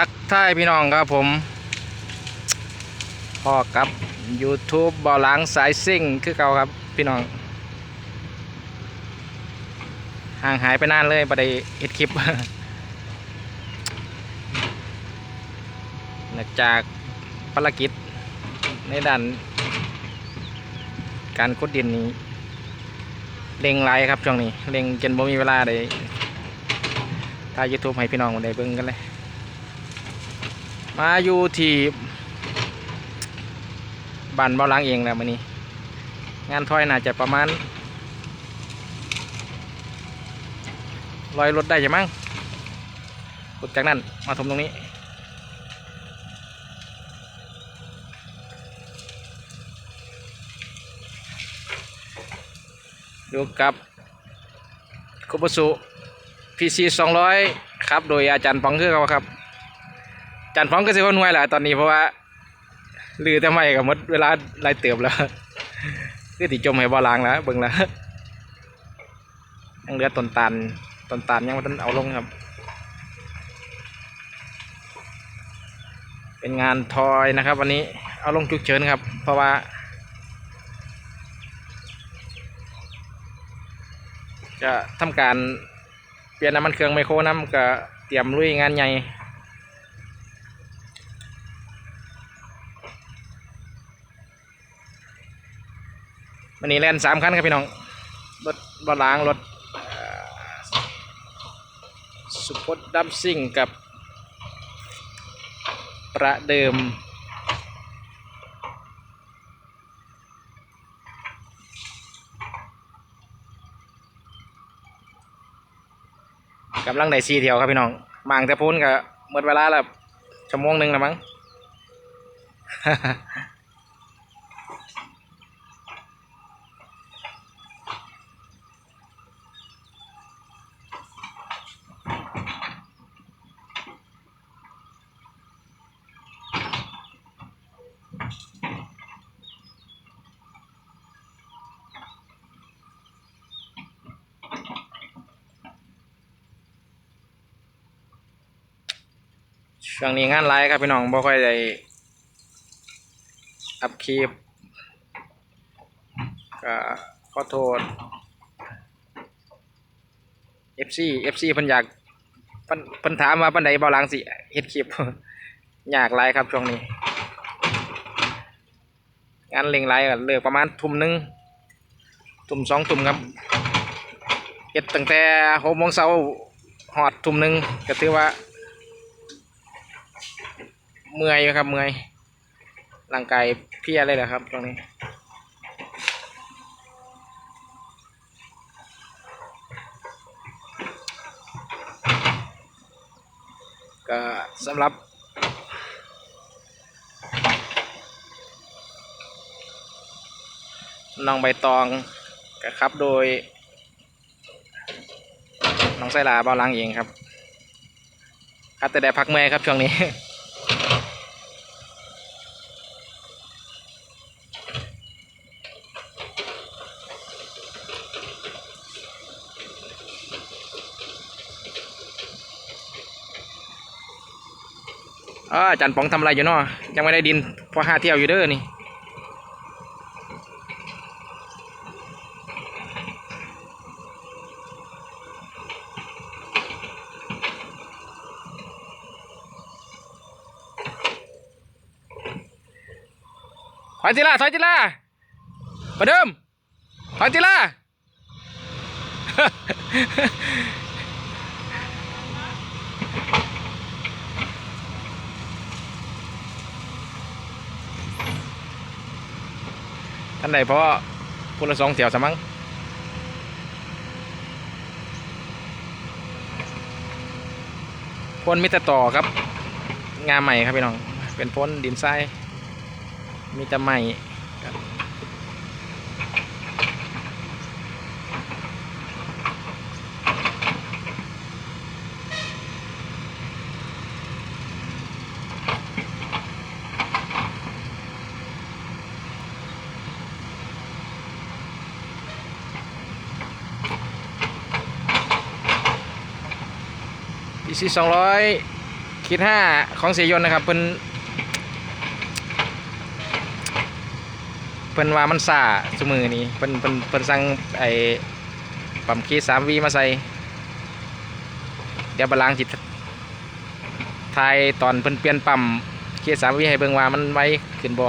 ทักทายพี่น้องครับผมพ่อกับ YouTube บ่อหลังสายซิ่งคือเก่าครับพี่น้อง ห่างหายไปนานเลยประเดี๋ยวเฮ็ดคลิปเนื่องจากภารกิจในด้านการขุดดินนี้เร่งไรครับช่วงนี้เร่งจนบ่มีเวลาได้ถ่าย YouTube ให้พี่น้องได้เบิ่งกันเลย มาอยู่ที่บ้านเบาลังเองแล้วมื้อนี้ งานถอยน่าจะประมาณร้อยรถได้ใช่มั้งขุดจากนั้นมาถมตรงนี้ อยู่กับคุปสุ PC 200ครับ โดยอาจารย์ฟองเคือเขาครับ จารย์ฟองก็สิคนหน่วยแหละตอนนี้เพราะว่าลือทำไมกับมดเวลาไล่เติบแล้วคือติจมให้บ่อล้างแล้วเบิ่งแล้วยังเหลือต้นตาลต้นตาลยังไม่ทันเอาลงครับ เป็นงานทอยนะครับ วันนี้เอาลงฉุกเฉินครับ เพราะว่า จะทำการเปลี่ยนน้ำมันเครื่องไมโครน้ำก็เตรียมลุยงานใหญ่ วันนี้แล่นสามคันครับพี่น้อง รถบอล้างรถสุพดดัมซิ่งกับ ประเดิม กำลังได้ซีเที่ยวครับพี่น้องมางแต่พ้นก็หมดเวลาแล้วชั่วโมงหนึ่งแล้วมั้ง ช่วงนี้งานไลฟ์ครับพี่น้องบ่ค่อยได้อัพคลิปก็ขอโทษ FC FC เพิ่นอยากเพิ่นเพิ่นถามว่าปันใดเบาหลังสิเฮ็ดคลิปอยากไลฟ์ครับช่วงนี้ งานเล็งไลฟ์ก็เลิกประมาณทุ่มหนึ่งทุ่มสองทุ่มครับเฮ็ดตั้งแต่หกโมงเช้าหอดทุ่มหนึ่งก็ถือว่า เมื่อยครับเมื่อยร่างกายเพลียเลยแหละครับตรงนี้ก็สำหรับ น้องใบตองก็ครับโดย น้องไซลาเบาลังเองครับครับแต่ได้พักเมื่อยครับช่วงนี้ อออาจารย์ป๋องทำอะไรอยู่เนาะยังไม่ได้ดินพอห้าเที่ยวอยู่เด้อนี่ถอยจิล่าถอยจิล่าประเดิมถอยจิล่า นใดเพราะพูละสองแถวสมั้งพ่นมิตรต่อครับ งานใหม่ครับพี่น้อง เป็นพ่นดินทรายมีแต่ใหม่ ซีสองร้อยคิดห้าของเสียยนนะครับเพิ่นเพิ่นว่ามันซาสมือนี้เพิ่นเพิ่นเพิ่นสั่งไอ้ปั๊มคีสามวีมาใส่ เดี๋ยวบาลางจิตทายตอนเพิ่นเปลี่ยนปั๊มคีสามวีให้เบิ่งว่ามันไว้ขึ้นบ่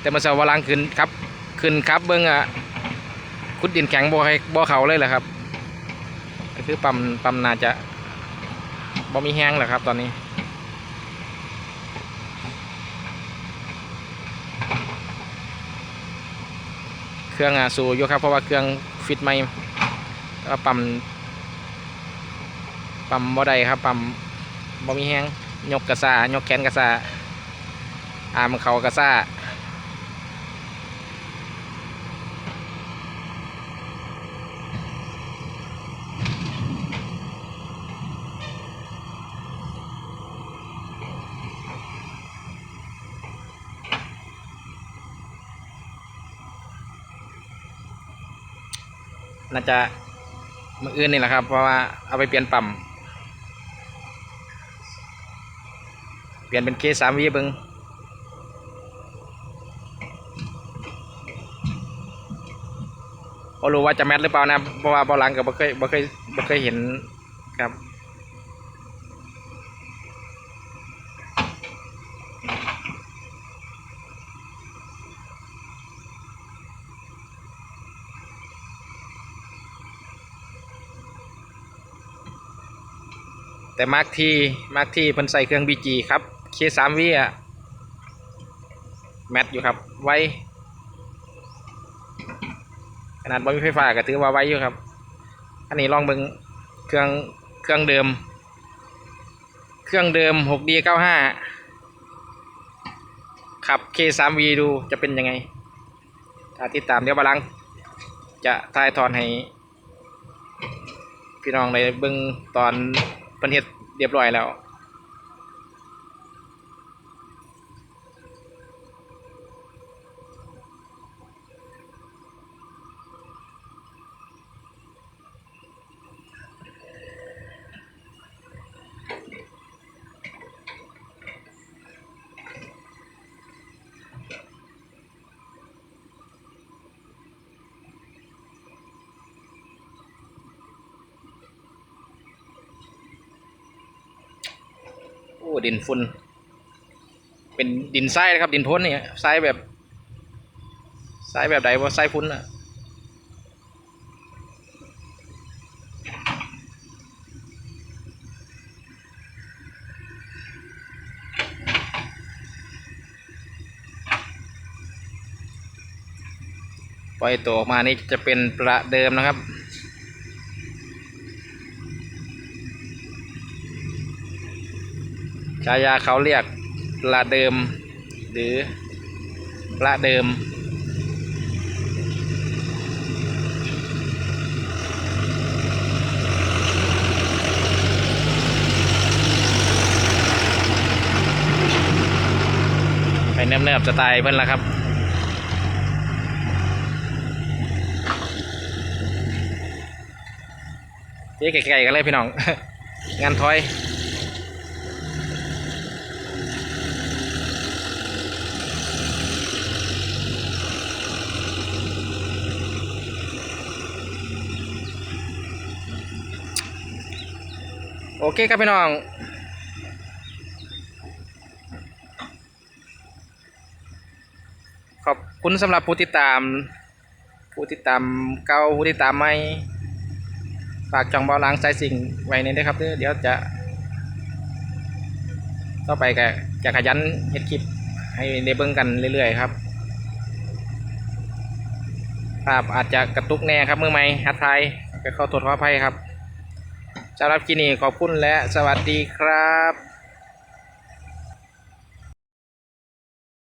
แต่มาเสาร์บาลางขึ้นครับ ขึ้นครับเบิ่งอะ คุดดินแข็งบ่ให้บ่เขาเลยแหละครับก็คือปั๊มปั๊มน่าจะบ่มีแห้งแหละครับ ตอนนี้เครื่องอะสูอยู่ครับเพราะว่าเครื่องฟิตใหม่วก็ปั๊มปั๊มบ่ได้ครับปั๊มบ่มีแห้งยกกระซ่ายกแขนกระซ่าอามเขากระซ่า น่าจะมืออื่นนี่แหละครับ เพราะว่าเอาไปเปลี่ยนปั๊มเปลี่ยนเป็นเคสามวีเบิงพอรู้ว่าจะแมทหรือเปล่านะเพราะว่าบอหลังก็บ่เคยบ่เคยบ่เคยเห็นครับ แต่มาร์กที่มาร์กทีเพิ่นใส่เครื่องบีจีครับเคสามวีอะแมทอยู่ครับ ไวขนาดบ่มีไฟฟ้าก็ถือว่าไวอยู่ครับ อันนี้ลองเบิ่งเครื่องเครื่องเดิม เครื่องเดิม 6D 95 ขับ K3V ดูจะเป็นยังไง ถ้าติดตามเดี๋ยวบาลัง จะถ่ายทอนให้ พี่น้องได้เบิ่งตอน เพิ่นเฮ็ดเรียบร้อยแล้ว โอ้ดินฝุ่นเป็นดินทรายนะครับ ดินพ้นเนี่ยทรายแบบทรายแบบใดว่าทรายฟุ้นอะปล่อยตัวออกมานี่จะเป็นประเดิมนะครับ ฉายาเขาเรียกปลาเดิม หรือปลาเดิม ไปเนิบๆสไตล์เพิ่นละครับเจ๊ไก่ๆกันเลยพี่น้อง งานทอย โอเคครับพี่น้องขอบคุณสำหรับผู้ติดตาม ผู้ติดตามเก่าผู้ติดตามใหม่ฝากช่องเบาล้างสายสิ่งไว้ในด้วยครับเดี๋ยวจะต่อไปก็จะขยันเฮ็ดคลิปให้ได้เบิ่งกันเรื่อยๆครับภาพอาจจะกระตุกแน่ครับมือใหม่ฮัดไทยก็ขอโทษขออภัยครับ สำหรับคลิปนี้ขอบคุณและสวัสดีครับ